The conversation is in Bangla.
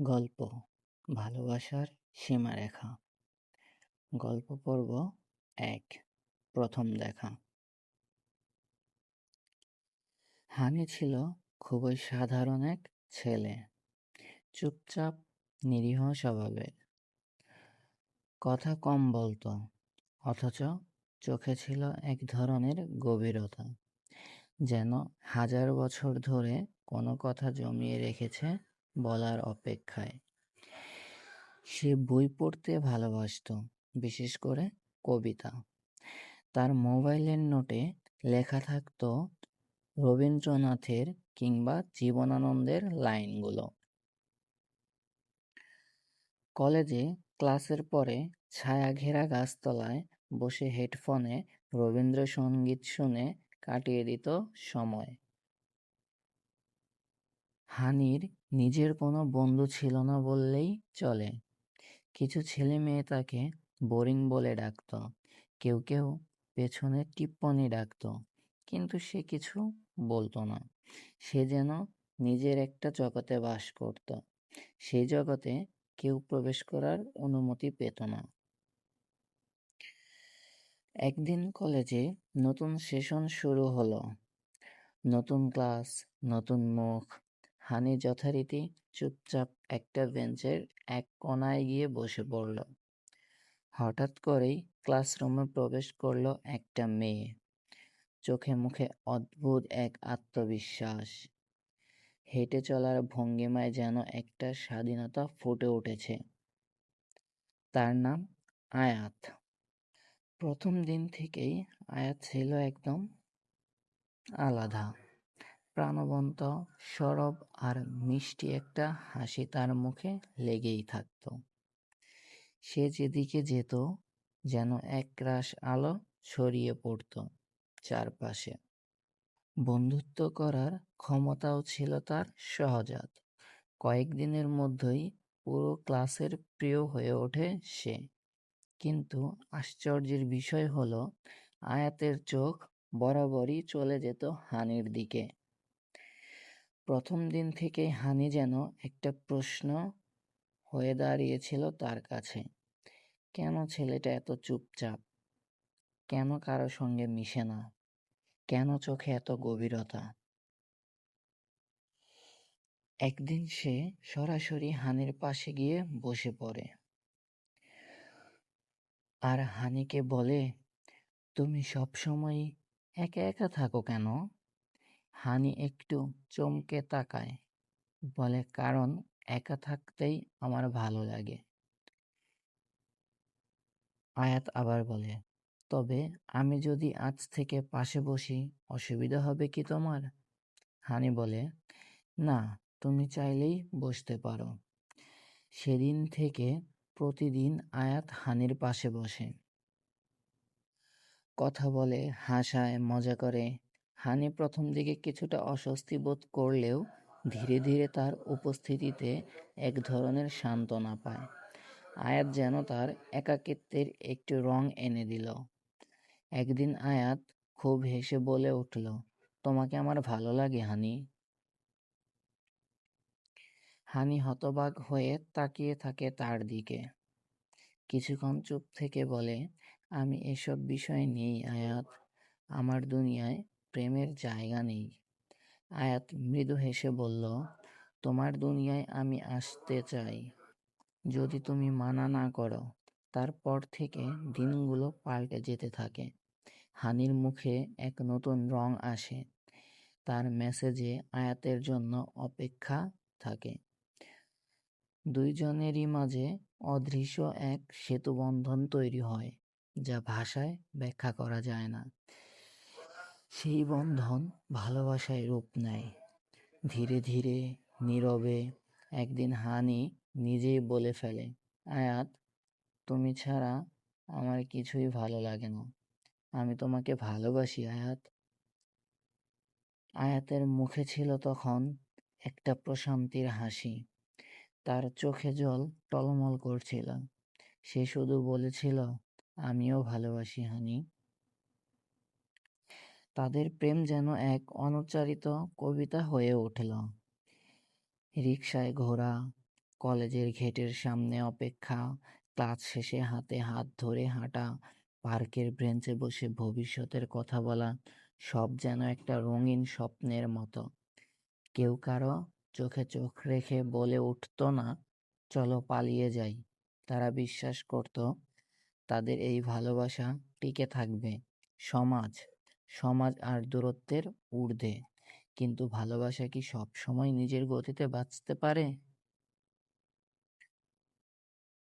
গল্প, ভালোবাসার সীমারেখা। গল্প পর্ব এক, প্রথম দেখা। হানি ছিল খুবই সাধারণ এক ছেলে। চুপচাপ, নিরীহ স্বভাবের। কথা কম বলতো, অথচ চোখে ছিল এক ধরনের গভীরতা। যেন হাজার বছর ধরে কোনো কথা জমিয়ে রেখেছে বলার অপেক্ষায়। সে বই পড়তে ভালোবাসত, বিশেষ করে কবিতা। তার মোবাইলের নোটে লেখা থাকতো রবীন্দ্রনাথের কিংবা জীবনানন্দের লাইনগুলো। কলেজে ক্লাসের পরে ছায়া ঘেরা গাছতলায় বসে হেডফোনে রবীন্দ্রসঙ্গীত শুনে কাটিয়ে দিত সময়। হানির নিজের কোনো বন্ধু ছিল না বললেই চলে। কিছু ছেলে মেয়ে তাকে বোরিং বলে ডাকত। কেউ কেউ পেছনে টিপ্পনি ডাকত, কিন্তু সে কিছু বলতো না। সে যেন নিজের একটা জগতে বাস করত। সেই জগতে কেউ প্রবেশ করার অনুমতি পেত না। একদিন কলেজে নতুন সেশন শুরু হলো। নতুন ক্লাস, নতুন মুখ হানি যথারীতি চুপচাপ একটা বেঞ্চের এক কোনায় গিয়ে বসে পড়ল। হঠাৎ করেই ক্লাসরুমে প্রবেশ করল একটা মেয়ে। চোখে মুখে অদ্ভুত এক আত্মবিশ্বাস। হেঁটে চলার ভঙ্গিমায় যেন একটা স্বাধীনতা ফুটে উঠেছে। তার নাম আয়াত। প্রথম দিন থেকেই আয়াত ছিল একদম আলাদা। প্রাণবন্ত, সরব আর মিষ্টি একটা হাসি তার মুখে লেগেই থাকত। সে যেদিকে যেত, যেন এক একরাশ আলো ছড়িয়ে পড়ত চারপাশে। বন্ধুত্ব করার ক্ষমতাও ছিল তার সহজাত। কয়েকদিনের মধ্যেই পুরো ক্লাসের প্রিয় হয়ে ওঠে সে। কিন্তু আশ্চর্যের বিষয় হলো, আয়াতের চোখ বরাবরই চলে যেত হানির দিকে। প্রথম দিন থেকেই হানি যেন একটা প্রশ্ন হয়ে দাঁড়িয়েছিল তার কাছে। কেন ছেলেটা এত চুপচাপ? কেন কারও সঙ্গে মিশে না? কেন চোখে এত গভীরতা? একদিন সে সরাসরি হানির পাশে গিয়ে বসে পড়ে। আর হানিকে বলে, তুমি সবসময় একা একা থাকো কেন? হানি একটু চমকে তাকায়। বলে, কারণ একা থাকতেই আমার ভালো লাগে। আয়াত আবার বলে, তবে আমি যদি আজ থেকে পাশে বসি, অসুবিধা হবে কি তোমার? হানি বলে, না, তুমি চাইলেই বসতে পারো। সেদিন থেকে প্রতিদিন আয়াত হানির পাশে বসে। কথা বলে, হাসায়, মজা করে হানি প্রথম দিকে কিছুটা অস্বস্তি বোধ করলেও ধীরে ধীরে তার উপস্থিতিতে এক ধরনের সান্ত্বনা পায়। আয়াত যেন তার একাকিত্বের একটি রং এনে দিল। একদিন আয়াত খুব হেসে বলে উঠল, তোমাকে আমার ভালো লাগে, হানি। হানি হতবাক হয়ে তাকিয়ে থাকে তার দিকে। কিছুক্ষণ চুপ থেকে বলে, আমি এসব বিষয় নেই আয়াত। আমার দুনিয়ায় প্রেমের জায়গা নেই। আয়াত মৃদু হেসে বলল, তোমার দুনিয়ায় আমি আসতে চাই। যদি তুমি মানা না করো, তারপর থেকে দিনগুলো পাল্টে যেতে থাকে। হানির মুখে এক নতুন রং আসে। তার মেসেজে আয়াতের জন্য অপেক্ষা থাকে। দুইজনেরই মাঝে অদৃশ্য এক সেতুবন্ধন তৈরি হয়, যা ভাষায় ব্যাখ্যা করা যায় না। সেই বন্ধন ভালোবাসায় রূপ নেয়। ধীরে ধীরে নীরবে একদিন হানি নিজেই বলে ফেলে, আয়াত, তুমি ছাড়া আমার কিছুই ভালো লাগে না। আমি তোমাকে ভালোবাসি, আয়াত। আয়াতের মুখে ছিল তখন একটা প্রশান্তির হাসি। তার চোখে জল টলমল করছিল। সে শুধু বলেছিল, আমিও ভালোবাসি, হানি। তাদের প্রেম যেন এক অনুচ্চারিত কবিতা হয়ে উঠল রিকশায় ঘোরা কলেজের ঘেটের সামনে অপেক্ষা, ক্লাস শেষে হাতে হাত ধরে হাঁটা, পার্কের ব্রেঞ্চে বসে ভবিষ্যতের কথা বলা, সব যেন একটা রঙিন স্বপ্নের মতো। কেউ কারও চোখে চোখ রেখে বলে উঠত না, চলো পালিয়ে যাই। তারা বিশ্বাস করত তাদের এই ভালোবাসা টিকে থাকবে। সমাজ, সমাজ আর দূরত্বের ঊর্ধ্বে। কিন্তু ভালোবাসা কি সব সময় নিজের গতিতে বাঁচতে পারে?